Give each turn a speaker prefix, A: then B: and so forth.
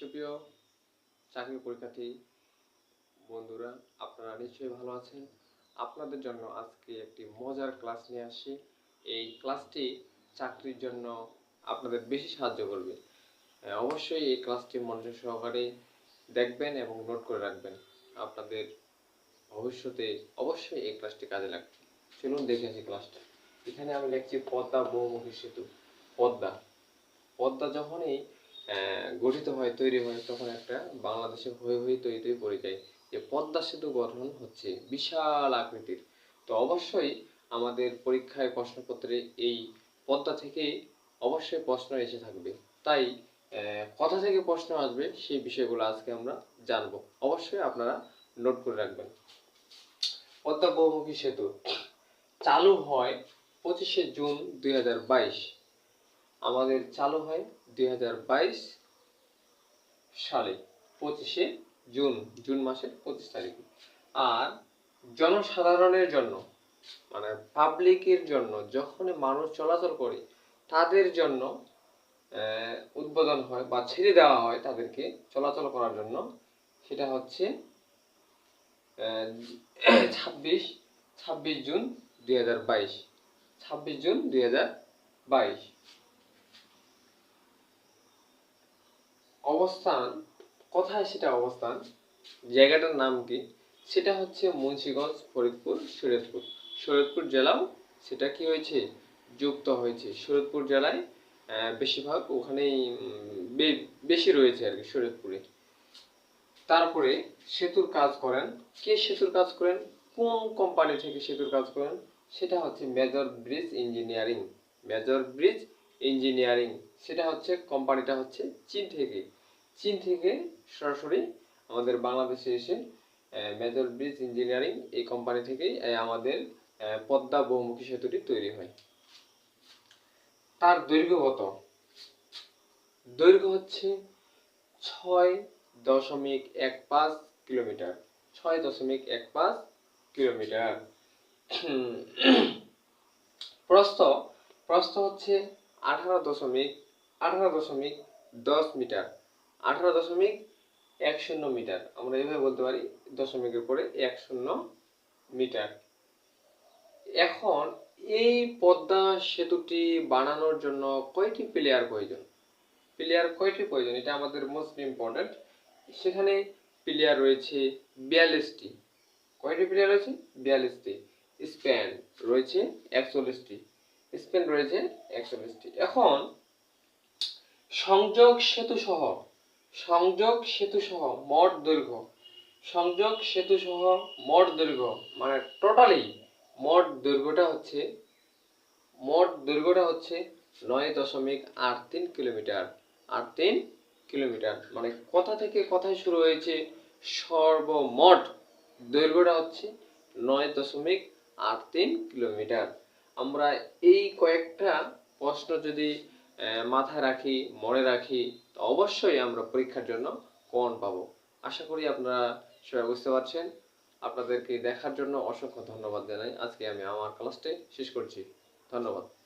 A: সুপ্রিয় চাকরি পরীক্ষার্থী বন্ধুরা, আপনারা নিশ্চয়ই ভালো আছেন। আপনাদের জন্য আজকে একটি মজার ক্লাস নিয়ে আসি এই ক্লাসটি চাকরির জন্য আপনাদের বেশি সাহায্য করবে। অবশ্যই এই ক্লাসটি মনোযোগ সহকারে দেখবেন এবং নোট করে রাখবেন। আপনাদের ভবিষ্যতে অবশ্যই এই ক্লাসটি কাজে লাগবে। চলুন দেখে আসি ক্লাসটা। এখানে আমি লিখছি পদ্মা, বহুমুখী সেতু। পদ্মা। পদ্মা যখনই গঠিত হয়, তৈরি হয় তখন একটা বাংলাদেশে হয়ে হয়ে তৈরি তৈরি পড়ে যায় যে পদ্মা সেতু গঠন হচ্ছে বিশাল আকৃতির। তো অবশ্যই আমাদের পরীক্ষায় প্রশ্নপত্রে এই পদ্মা থেকে অবশ্যই প্রশ্ন এসে থাকবে। তাই কথা থেকে প্রশ্ন আসবে, সেই বিষয়গুলো আজকে আমরা জানব। অবশ্যই আপনারা নোট করে রাখবেন। পদ্মা বহুমুখী সেতু চালু হয় পঁচিশে জুন দুই হাজার বাইশ। আমাদের চালু হয় দুই হাজার বাইশ সালে, পঁচিশে জুন জুন মাসের পঁচিশ তারিখে। আর জনসাধারণের জন্য মানে পাবলিকের জন্য, যখনই মানুষ চলাচল করে, তাদের জন্য উদ্বোধন হয় বা ছেড়ে দেওয়া হয় তাদেরকে চলাচল করার জন্য, সেটা হচ্ছে ছাব্বিশ ছাব্বিশ জুন দুই হাজার বাইশ। ছাব্বিশ জুন দুই হাজার বাইশ। অবস্থান, কোথায় সেটা অবস্থান, জায়গাটার নাম কি? সেটা হচ্ছে মুন্সিগঞ্জ, ফরিদপুর শরীয়তপুর শরীয়তপুর জেলাও সেটা কি হয়েছে? যুক্ত হয়েছে। শরীয়তপুর জেলায় বেশিরভাগ ওখানেই বেশি রয়েছে আর কি শরীয়তপুরে তারপরে সেতুর কাজ করেন। কে সেতুর কাজ করেন? কোন কোম্পানি থেকে সেতুর কাজ করেন? সেটা হচ্ছে Major Bridge Engineering Major Bridge Engineering সেটা হচ্ছে কোম্পানিটা হচ্ছে চীন থেকে। চীন থেকে সরাসরি আমাদের বাংলাদেশে এসে মেজর ব্রিজ ইঞ্জিনিয়ারিং এই কোম্পানি থেকেই আমাদের পদ্মা বহুমুখী সেতুটি তৈরি হয়। তার দৈর্ঘ্য কত? দৈর্ঘ্য হচ্ছে ছয় দশমিক এক পাঁচ কিলোমিটার। ছয় দশমিক এক পাঁচ কিলোমিটার। প্রস্থ প্রস্থ হচ্ছে আঠারো দশমিক আঠারো দশমিক দশ মিটার। আঠারো দশমিক এক শূন্য মিটার। আমরা এইভাবে বলতে পারি দশমিকের পরে এক শূন্য মিটার। এখন এই পদ্মা সেতুটি বানানোর জন্য কয়টি প্লেয়ার প্রয়োজন? প্লেয়ার কয়টি প্রয়োজন? এটা আমাদের মোস্ট ইম্পর্ট্যান্ট সেখানে প্লেয়ার রয়েছে বিয়াল্লিশটি। কয়টি প্লেয়ার রয়েছে? বিয়াল্লিশটি। স্পেন রয়েছে একচল্লিশটি। স্পেন রয়েছে একচল্লিশটি। এখন সংযোগ সেতু সহ সংযোগ সেতু সহ মোট দৈর্ঘ্য। সংযোগ সেতু সহ মোট দৈর্ঘ্য মানে টোটালি মোট দৈর্ঘ্যটা হচ্ছে, মোট দৈর্ঘ্যটা হচ্ছে নয় দশমিক আট তিন কিলোমিটার। আট তিন কিলোমিটার মানে কোথা থেকে কোথায় শুরু হয়েছে সর্বমোট দৈর্ঘ্যটা হচ্ছে নয় দশমিক আট তিন কিলোমিটার। আমরা এই কয়েকটা প্রশ্ন যদি মাথায় রাখি, মনে রাখি তো অবশ্যই আমরা পরীক্ষার জন্য কোন পাবো। আশা করি আপনারা সবাই বুঝতে পারছেন। আপনাদেরকে দেখার জন্য অসংখ্য ধন্যবাদ জানাই। আজকে আমি আমার ক্লাসটি শেষ করছি। ধন্যবাদ।